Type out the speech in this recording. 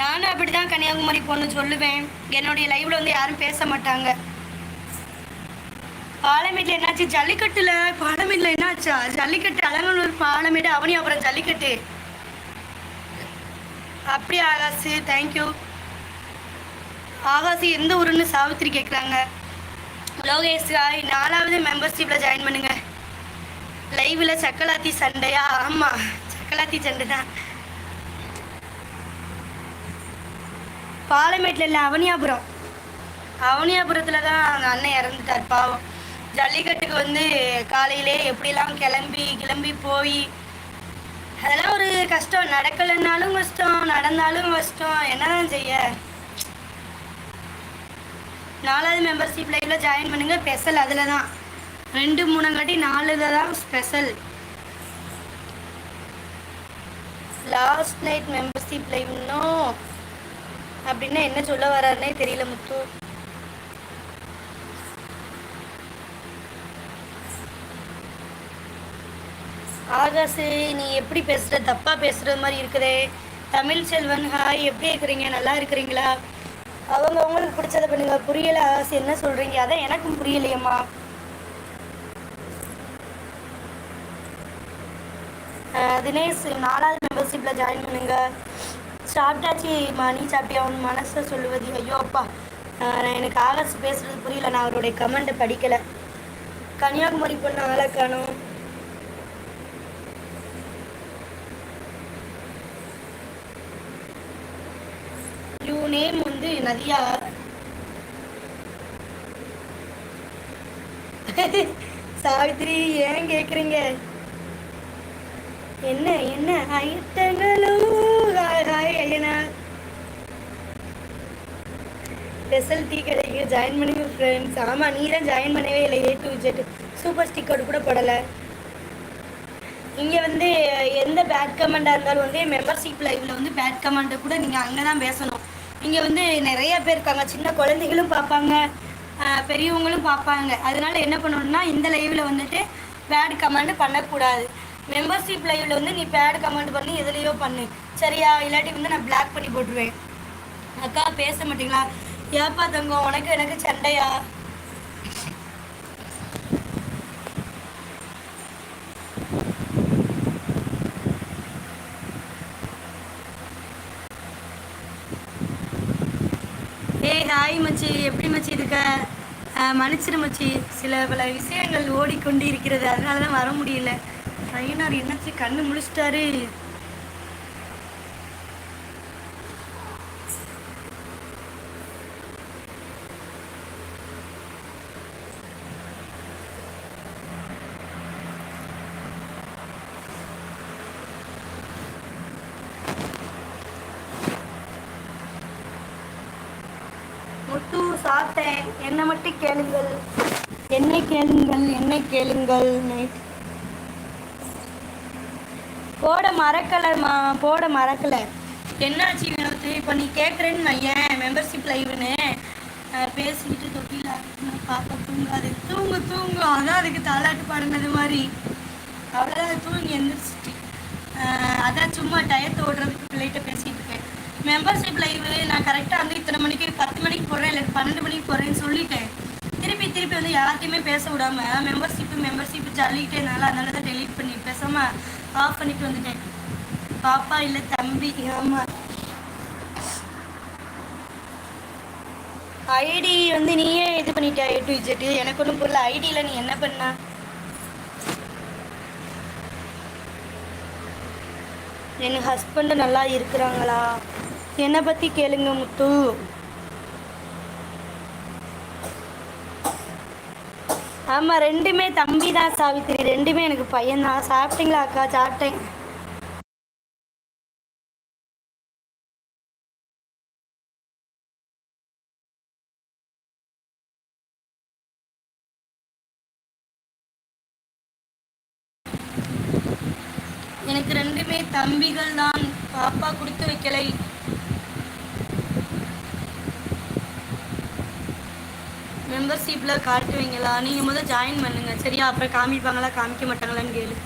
நானும் அப்படி தான் கன்னியாகுமரி பொண்ணு சொல்லுவேன். என்னுடைய லைவ்ல வந்து யாரும் பேச மாட்டாங்க. பாலமேட்டில் என்னாச்சு? ஜல்லிக்கட்டுல பாலமேட்டில் என்னாச்சா? ஜல்லிக்கட்டு அலங்கனூர் பாலமேடு அவனி அப்புறம் ஜல்லிக்கட்டு. அப்படியே ஆகாசு தேங்க்யூ ஆகாசு எந்த ஊருன்னு சாவித்திரி கேட்குறாங்க லோகேஷ் ராய் நாலாவது மெம்பர்ஷிப்பில் ஜாயின் பண்ணுங்க. லைவில் சக்கலாத்தி சண்டையா? ஆமாம் சக்கலாத்தி சண்டை தான் பாலமேட்டில் இல்லை அவனியாபுரம். அவனியாபுரத்தில் தான் அந்த அண்ணன் இறந்துட்டார் பாவம். ஜல்லிக்கட்டுக்கு வந்து காலையிலே எப்படிலாம் கிளம்பி கிளம்பி போய் அதெல்லாம் ஒரு கஷ்டம். நடக்கலைன்னாலும் கஷ்டம் நடந்தாலும் கஷ்டம். என்னதான் செய்ய? நாலாவது மெம்பர்ஷிப் லைவ்ல ஜாயின் பண்ணுங்க ஸ்பெஷல் அதில் தான். ரெண்டு மூணுங்காட்டி நாலுல தான் ஸ்பெஷல் லாஸ்ட் நைட் மெம்பர்ஷிப் லைவ்னோ அப்படின்னா என்ன சொல்ல வர்றாருன்னே தெரியல முத்து. ஆகாசு நீ எப்படி பேசுற? தப்பா பேசுற மாதிரி இருக்குதே. தமிழ் செல்வன் ஹாய். எப்படி இருக்கிறீங்க? நல்லா இருக்கிறீங்களா? அவங்க அவங்களுக்கு பிடிச்சத பண்ணுங்க. புரியல ஆகாசு என்ன சொல்றீங்க? அதான் எனக்கும் புரியலையம்மா. அஹ் தினேஷ் நாலாவது மெம்பர்ஷிப்ல ஜாயின் பண்ணுங்க. சாப்பிட்டாச்சு மணி சாப்பிட்டியா? அவன் மனசை சொல்லுவது ஐயோ அப்பா. நான் எனக்கு ஆகாசு பேசுறது புரியல நான் அவருடைய கமெண்ட்டை படிக்கல. கன்னியாகுமரி பொண்ணு ஆளை காணும். யூ நேம் வந்து நதியா? சாவித்ரி ஏன் கேக்குறீங்க? என்ன என்ன ஐட்டங்கள் ஹாய் ஹாய் ஐயனா ஸ்பெஷல் டீ கடைக்கு ஜாயின் பண்ணி ஃப்ரெண்ட்ஸ் ஆமாம் நீ தான் ஜாயின் பண்ணவே இல்லை A to Z super sticker கூட போடலை. இங்கே வந்து எந்த பேட் கமெண்டாக இருந்தாலும் வந்து மெம்பர்ஷிப் லைவில் வந்து பேட் கமெண்ட்டை கூட நீங்கள் அங்கே தான் பேசணும். இங்கே வந்து நிறைய பேர் இருக்காங்க. சின்ன குழந்தைகளும் பார்ப்பாங்க. பெரியவங்களும் பார்ப்பாங்க. அதனால என்ன பண்ணணும்னா இந்த லைவில் வந்துட்டு பேட் கமெண்ட் பண்ணக்கூடாது. மெம்பர்ஷிப் லைவில் வந்து நீ பேட் கமெண்ட் பண்ணி எதுலேயோ பண்ணு. சரியா? இல்லாட்டி வந்து நான் பிளாக் பண்ணி போட்டுருவேன். அக்கா பேச மாட்டீங்களா? ஏப்பா தங்கம் உனக்கு எனக்கு சண்டையா? ஏய் ஹாய் மச்சி எப்படி மச்சி இருக்க? அஹ், மன்னிச்சிரு மச்சி. சில பல விஷயங்கள் ஓடிக்கொண்டு இருக்கிறது. அதனால தான் வர முடியல. ஐயனார் என்னச்சு? கண்ணு முழிச்சிட்டாரு. முத்து சாப்பிட்டேன் என்னை மட்டும் கேளுங்கள். என்னை கேளுங்கள் என்னை கேளுங்கள் போட போட மா போட மறக்கலை. என்னாச்சு வினோத்து? இப்போ நீ கேட்குறேன்னு ஏன் மெம்பர்ஷிப் லைவ்னு பேசிக்கிட்டு தொட்டியில் பார்க்க தூங்காது. தூங்கு தூங்கும் அதான் அதுக்கு தாலாட்டு பாடினது மாதிரி. அவ்வளோதான் தூங்கி எந்திரிச்சிட்டு அதான் சும்மா டயத்தை ஓடுறதுக்கு பிள்ளைகிட்ட பேசிட்டு மெம்பர்ஷிப் லைவ் நான் கரெக்டாக வந்து இத்தனை மணிக்கு பத்து மணிக்கு போடுறேன் இல்லை பன்னெண்டு மணிக்கு போடுறேன்னு சொல்லிட்டேன். திருப்பி திருப்பி வந்து யார்ட்டையுமே பேச விடாம மெம்பர்ஷிப்பு மெம்பர்ஷிப் ஜல்லிக்கிட்டேனால அதனால தான் டெலீட் பண்ணி பேசாம ஆஃப் பண்ணிட்டு வந்துட்டேன். பாப்பா இல்லை தம்பி ஆமாம் ஐடி வந்து நீயே இது பண்ணிட்ட ஏ டு இஜெட்டு எனக்கு ஒன்றும் புரியல. ஐடியில் நீ என்ன பண்ண? என் ஹஸ்பண்டு நல்லா இருக்கிறாங்களா? என்னை பற்றி கேளுங்க முத்து. ஆமாம் ரெண்டுமே தம்பி தான் சாவித்திரி. ரெண்டுமே எனக்கு பையன்தான். சாப்பிட்டீங்களா அக்கா? சாப்பிட்டேன். எனக்கு ரெண்டுமே தம்பிகள் தான் பாப்பா கொடுத்து வைக்கலை. மெம்பர்ஷிப்பில் காட்டுவீங்களா நீங்கள் முதல் ஜாயின் பண்ணுங்கள் சரியா? அப்புறம் காமிப்பாங்களா? காமிக்க மாட்டாங்களான்னு கேளு.